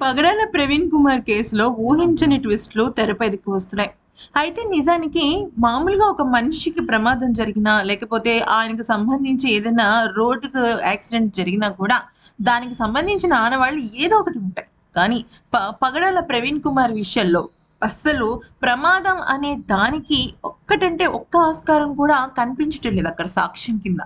పగడాల ప్రవీణ్ కుమార్ కేసులో ఊహించని ట్విస్ట్లు తెరపైకి వస్తున్నాయి. అయితే నిజానికి మామూలుగా ఒక మనిషికి ప్రమాదం జరిగినా లేకపోతే ఆయనకు సంబంధించి ఏదైనా రోడ్డుకు యాక్సిడెంట్ జరిగినా కూడా దానికి సంబంధించిన ఆనవాళ్ళు ఏదో ఒకటి ఉంటాయి. కానీ ప పగడాల ప్రవీణ్ కుమార్ విషయంలో అస్సలు ప్రమాదం అనే దానికి ఒక్కటంటే ఒక్క ఆస్కారం కూడా కనిపించటం లేదు అక్కడ సాక్ష్యం కింద.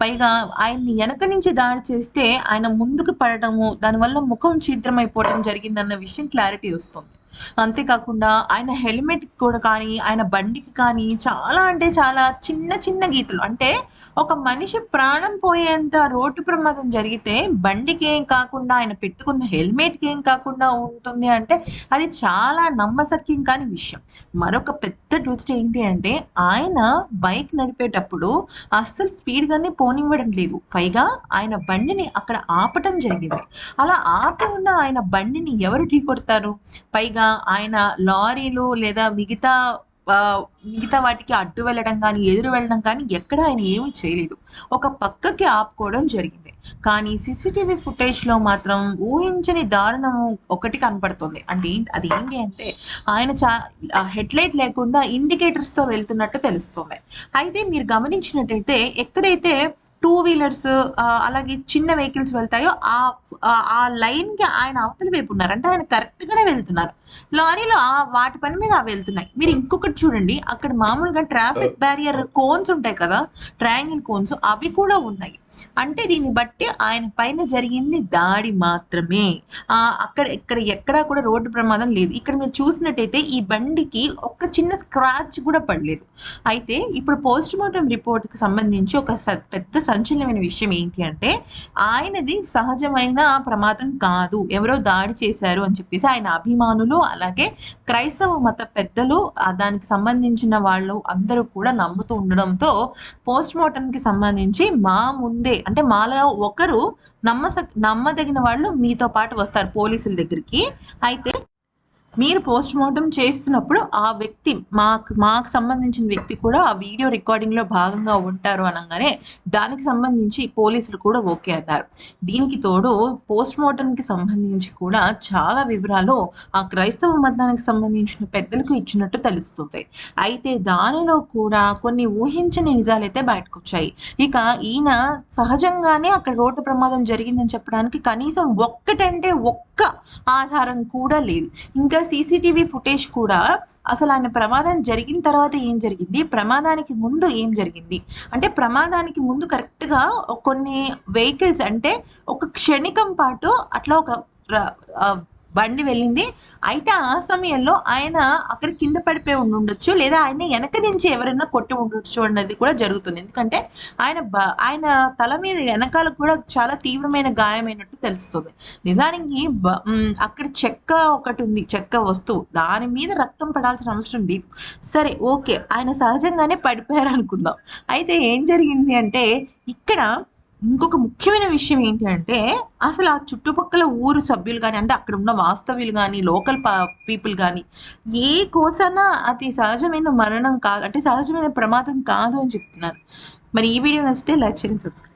పైగా ఆయన్ని వెనక నుంచి దాడి చేస్తే ఆయన ముందుకు పడటము దానివల్ల ముఖం ఛిద్రమైపోవడం జరిగిందన్న విషయం క్లారిటీ వస్తుంది. అంతేకాకుండా ఆయన హెల్మెట్ కూడా కానీ ఆయన బండికి కానీ చాలా అంటే చాలా చిన్న చిన్న గీతలు. అంటే ఒక మనిషి ప్రాణం పోయేంత రోడ్డు ప్రమాదం జరిగితే బండికి ఏం కాకుండా ఆయన పెట్టుకున్న హెల్మెట్కి ఏం కాకుండా ఉంటుంది అంటే అది చాలా నమ్మసక్యం కాని విషయం. మరొక పెద్ద ట్విస్ట్ ఏంటి అంటే ఆయన బైక్ నడిపేటప్పుడు అస్సలు స్పీడ్గానే పోనివ్వడం లేదు. పైగా ఆయన బండిని అక్కడ ఆపటం జరిగింది. అలా ఆపి ఉన్న ఆయన బండిని ఎవరు ఢీకొడతారు? పైగా ఆయన లారీలు లేదా మిగతా మిగతా వాటికి అడ్డు వెళ్ళడం కానీ ఎదురు వెళ్ళడం కానీ ఎక్కడ ఆయన ఏమీ చేయలేదు. ఒక పక్కకి ఆపుకోవడం జరిగింది. కానీ సీసీటీవీ ఫుటేజ్లో మాత్రం ఊహించని దారుణం ఒకటి కనపడుతుంది. అంటే ఏంటి అది ఏంటి అంటే ఆయన చా హెడ్ లైట్ లేకుండా ఇండికేటర్స్తో వెళ్తున్నట్టు తెలుస్తుంది. అయితే మీరు గమనించినట్టయితే ఎక్కడైతే టూ వీలర్స్ అలాగే చిన్న వెహికల్స్ వెళ్తాయో ఆ ఆ- లైన్కి ఆయన అవతల వైపు ఉన్నారు. అంటే ఆయన కరెక్ట్గానే వెళ్తున్నారు. లారీలు ఆ వాటి పని మీద అవి వెళ్తున్నాయి. మీరు ఇంకొకటి చూడండి. అక్కడ మామూలుగా ట్రాఫిక్ బ్యారియర్ కోన్స్ ఉంటాయి కదా ట్రయాంగిల్ కోన్స్ అవి కూడా ఉన్నాయి. అంటే దీన్ని బట్టి ఆయన పైన జరిగింది దాడి మాత్రమే. ఆ అక్కడ ఇక్కడ ఎక్కడా కూడా రోడ్డు ప్రమాదం లేదు. ఇక్కడ మీరు చూసినట్టయితే ఈ బండికి ఒక్క చిన్న స్క్రాచ్ కూడా పడలేదు. అయితే ఇప్పుడు పోస్ట్ మార్టం రిపోర్ట్కి సంబంధించి ఒక స- పెద్ద సంచలనమైన విషయం ఏంటి అంటే ఆయనది సహజమైన ప్రమాదం కాదు. ఎవరో దాడి చేశారు అని చెప్పేసి ఆయన అభిమానులు అలాగే క్రైస్తవ మత పెద్దలు దానికి సంబంధించిన వాళ్ళు అందరూ కూడా నమ్ముతూ ఉండడంతో పోస్ట్ మార్టంకి సంబంధించి మా ముందు అంటే మాలో ఒకరు నమ్మస నమ్మదగిన వాళ్ళు మీతో పాటు వస్తారు పోలీసుల దగ్గరికి. అయితే మీరు పోస్ట్ మార్టం చేస్తున్నప్పుడు ఆ వ్యక్తి మాకు మాకు సంబంధించిన వ్యక్తి కూడా ఆ వీడియో రికార్డింగ్లో భాగంగా ఉంటారు అనగానే దానికి సంబంధించి పోలీసులు కూడా ఓకే అన్నారు. దీనికి తోడు పోస్ట్ మార్టంకి సంబంధించి కూడా చాలా వివరాలు ఆ క్రైస్తవ మతానికి సంబంధించిన పెద్దలకు ఇచ్చినట్టు తెలుస్తుంది. అయితే దానిలో కూడా కొన్ని ఊహించని నిజాలైతే బయటకు వచ్చాయి. ఇక ఈయన సహజంగానే అక్కడ రోడ్డు ప్రమాదం జరిగిందని చెప్పడానికి కనీసం ఒక్కటంటే ఒక్క ఆధారం కూడా లేదు. ఇంకా సీసీటీవీ ఫుటేజ్ కూడా అసలు ఆయన ప్రమాదం జరిగిన తర్వాత ఏం జరిగింది? ప్రమాదానికి ముందు ఏం జరిగింది? అంటే ప్రమాదానికి ముందు కరెక్ట్గా కొన్ని వెహికల్స్ అంటే ఒక క్షణికం పాటు అట్లా ఒక బండి వెళ్ళింది. అయితే ఆ సమయంలో ఆయన అక్కడ కింద పడిపోయి ఉండి ఉండొచ్చు లేదా ఆయన వెనక నుంచి ఎవరైనా కొట్టి ఉండొచ్చు అన్నది కూడా జరుగుతుంది. ఎందుకంటే ఆయన బ- ఆయన తల మీద వెనకాల కూడా చాలా తీవ్రమైన గాయమైనట్టు తెలుస్తుంది. నిజానికి అక్కడ చెక్క ఒకటి ఉంది చెక్క వస్తువు. దాని మీద రక్తం పడాల్సిన అవసరం లేదు. సరే ఓకే. ఆయన సహజంగానే పడిపోయారు అనుకుందాం అయితే ఏం జరిగింది అంటే ఇక్కడ ఇంకొక ముఖ్యమైన విషయం ఏంటి అంటే అసలు ఆ చుట్టుపక్కల ఊరు సభ్యులు కానీ అంటే అక్కడ ఉన్న వాస్తవ్యులు కానీ లోకల్ పీపుల్ కానీ ఏ కోసన అది సహజమైన మరణం కాదు అంటే సహజమైన ప్రమాదం కాదు అని చెప్తున్నారు. మరి ఈ వీడియో నచ్చితే లైక్ చేయండి సబ్స్క్రైబ్